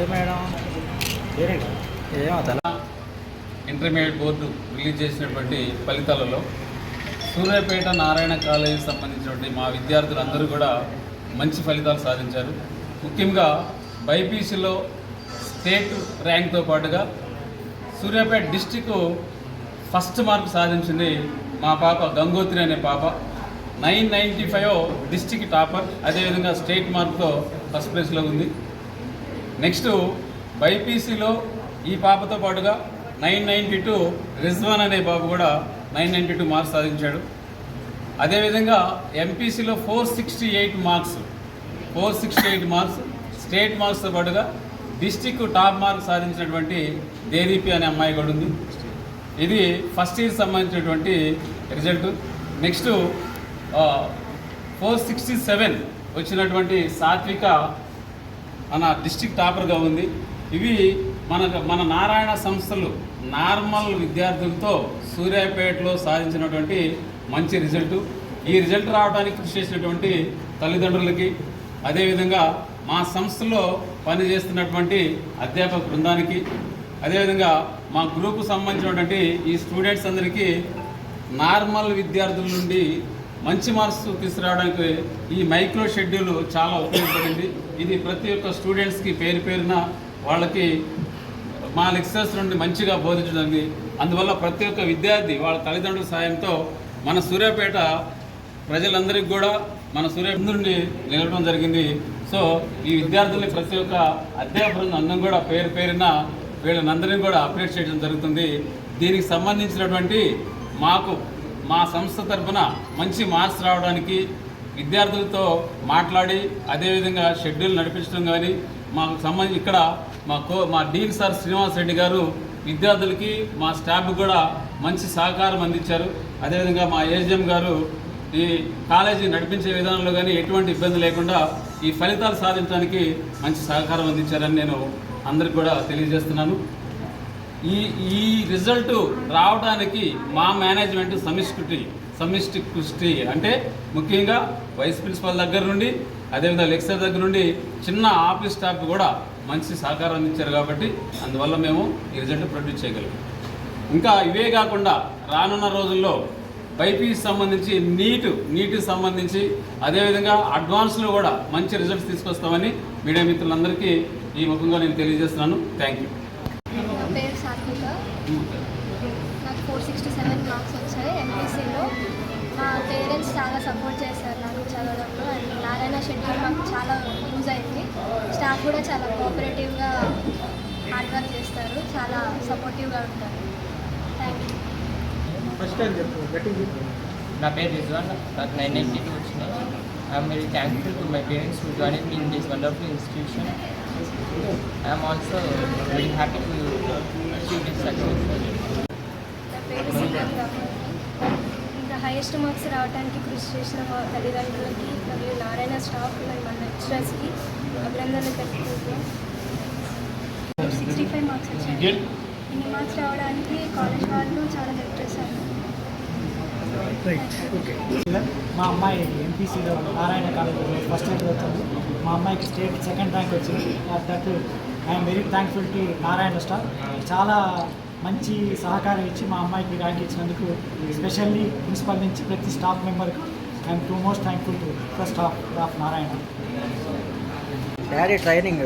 ఏ madam? Intermediate board release చేసినటువంటి ఫలితాలలో సూర్యాపేట నారాయణ కాలేజీకి సంబంధించినటువంటి మా విద్యార్థులందరూ కూడా మంచి ఫలితాలు సాధించారు. ముఖ్యంగా బైపీసీలో స్టేట్ ర్యాంక్తో పాటుగా సూర్యాపేట డిస్టిక్ ఫస్ట్ మార్క్ సాధించింది మా పాప గంగోత్రి అనే పాప. Nine ninety five district topper అదేవిధంగా స్టేట్ మార్క్తో ఫస్ట్ ప్లేస్లో ఉంది. నెక్స్ట్ బైపీసీలో ఈ పాపతో పాటుగా నైన్ నైంటీ టూ రిజ్వాన్ అనే బాబు కూడా నైన్ నైంటీ టూ మార్క్స్ సాధించాడు. అదేవిధంగా ఎంపీసీలో four sixty eight marks four sixty eight marks state మార్క్స్తో పాటుగా డిస్టిక్ టాప్ మార్క్ సాధించినటువంటి దేదీపి అనే అమ్మాయి కూడా ఉంది. ఇది ఫస్ట్ ఇయర్ సంబంధించినటువంటి result. Next four sixty seven వచ్చినటువంటి సాత్విక మన డిస్టిక్ టాపర్గా ఉంది. ఇవి మన మన నారాయణ సంస్థలు నార్మల్ విద్యార్థులతో సూర్యాపేటలో సాధించినటువంటి మంచి రిజల్ట్ ఈ రిజల్ట్ రావడానికి కృషి చేసినటువంటి తల్లిదండ్రులకి అదేవిధంగా మా సంస్థలో పనిచేస్తున్నటువంటి అధ్యాపక బృందానికి అదేవిధంగా మా గ్రూపు సంబంధించినటువంటి ఈ స్టూడెంట్స్ అందరికీ నార్మల్ విద్యార్థుల నుండి మంచి మార్క్స్ తీసుకురావడానికి ఈ మైక్రో షెడ్యూల్ చాలా ఉపయోగపడింది. ఇది ప్రతి ఒక్క స్టూడెంట్స్కి పేరు పేరున వాళ్ళకి మా లెక్చరర్స్ నుండి మంచిగా బోధించడం అందువల్ల ప్రతి ఒక్క విద్యార్థి వాళ్ళ తల్లిదండ్రుల సాయంతో మన సూర్యాపేట ప్రజలందరికీ కూడా మన సూర్యాపేట నుండి నిలవడం జరిగింది. సో ఈ విద్యార్థుల్ని ప్రతి ఒక్క అధ్యాపకులను అందరం కూడా పేరు పేరున వీళ్ళందరినీ కూడా అప్డేట్ చేయడం జరుగుతుంది. దీనికి సంబంధించినటువంటి మాకు మా సంస్థ తరఫున మంచి మార్క్స్ రావడానికి విద్యార్థులతో మాట్లాడి అదేవిధంగా షెడ్యూల్ నడిపించడం కానీ మాకు సంబంధించి ఇక్కడ మా కో మా డీన్ సార్ శ్రీనివాస్ రెడ్డి గారు విద్యార్థులకి మా స్టాఫ్ కూడా మంచి సహకారం అందించారు. అదేవిధంగా మా ఏజిఎం గారు ఈ కాలేజీ నడిపించే విధానంలో కానీ ఎటువంటి ఇబ్బంది లేకుండా ఈ ఫలితాలు సాధించడానికి మంచి సహకారం అందించారని నేను అందరికి కూడా తెలియజేస్తున్నాను. ఈ ఈ రిజల్ట్ రావడానికి మా మేనేజ్మెంట్ సమిష్టి సమిష్టి కృష్టి అంటే ముఖ్యంగా వైస్ ప్రిన్సిపల్ దగ్గర నుండి అదేవిధంగా లెక్చర్ దగ్గర నుండి చిన్న ఆఫీస్ స్టాఫ్ కూడా మంచి సహకారం అందించారు కాబట్టి అందువల్ల మేము ఈ రిజల్ట్ ప్రొడ్యూస్ చేయగలిగాం. ఇంకా ఇవే కాకుండా రానున్న రోజుల్లో బైపీకి సంబంధించి నీట్ నీట్కి సంబంధించి అదేవిధంగా అడ్వాన్స్లో కూడా మంచి రిజల్ట్స్ తీసుకొస్తామని మీడియా మిత్రులందరికీ ఈ ముఖంగా నేను తెలియజేస్తున్నాను. థ్యాంక్ యూ సాత్విక నాకు ఫోర్ సిక్స్టీ సెవెన్ మార్క్స్ వచ్చాయి ఎంపీసీలో మా పేరెంట్స్ చాలా సపోర్ట్ చేశారు నాకు చదవడంలో అండ్ నారాయణ షెడ్యూల్ మాకు చాలా యూజ్ అయింది. స్టాఫ్ కూడా చాలా కోఆపరేటివ్గా హార్డ్ వర్క్ చేస్తారు. చాలా సపోర్టివ్గా ఉంటారు. థ్యాంక్ యూ ఫస్ట్ టైం చెప్పు నా పేరు రిజ్వాన్ నాకు నైన్ నైన్టీ టూ వచ్చినాయి I'm very thankful to my parents to join me in this wonderful institution I'm also very happy to achieve this success ఇంకా హైయెస్ట్ మార్క్స్ రావడానికి కృషి చేసిన మా తల్లిదండ్రులకి మరియు నారాయణ స్టాఫ్ మరియు మన లెక్చరర్స్కి అభినందనలు తెలుపుకుంటున్నాం సిక్స్టీ ఫైవ్ మార్క్స్ వచ్చాయి. ఇన్ని మార్క్స్ రావడానికి కాలేజ్ వాళ్ళు చాలా హెల్ప్ రైట్ ఓకే మా అమ్మాయి ఎంపీసీలో నారాయణ కాలేజీలో ఫస్ట్ ఇయర్ అవుతుంది మా అమ్మాయికి స్టేట్ సెకండ్ ర్యాంక్ వచ్చింది. That I'm very thankful to Narayana star చాలా మంచి సహకారం ఇచ్చి మా అమ్మాయికి ర్యాంక్ ఇచ్చినందుకు స్పెషల్లీ ప్రిన్సిపల్ నుంచి ప్రతి staff మెంబర్కి I'm too most thankful to the staff of Narayana daddy training